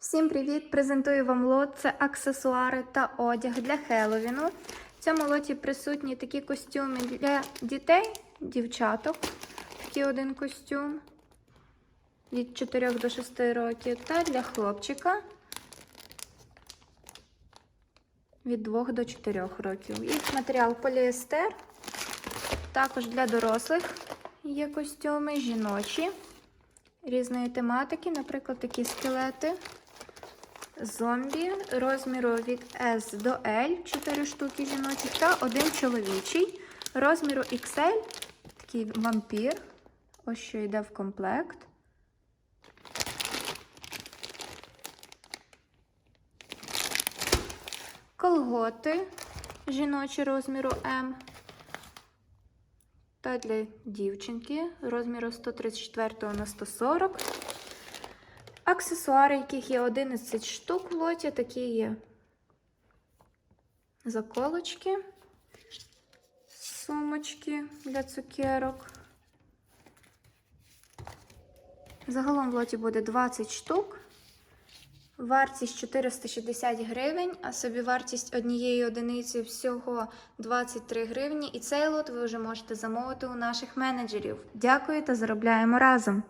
Всім привіт! Презентую вам лот. Це аксесуари та одяг для Хеллоуіну. В цьому лоті присутні такі костюми для дітей, дівчаток. Такий один костюм від 4 до 6 років. Та для хлопчика від 2 до 4 років. Їх матеріал поліестер. Також для дорослих є костюми жіночі різної тематики, наприклад, такі скелети. Зомбі розміру від S до L, 4 штуки жіночі, та один чоловічий розміру XL, такий вампір. Ось що йде в комплект. Колготи жіночі розміру М. Та для дівчинки розміру 134 на 140. Аксесуари, яких є 11 штук в лоті, такі є заколочки, сумочки для цукерок. Загалом в лоті буде 20 штук. Вартість 460 гривень, а собівартість однієї одиниці всього 23 гривні. І цей лот ви вже можете замовити у наших менеджерів. Дякую та заробляємо разом!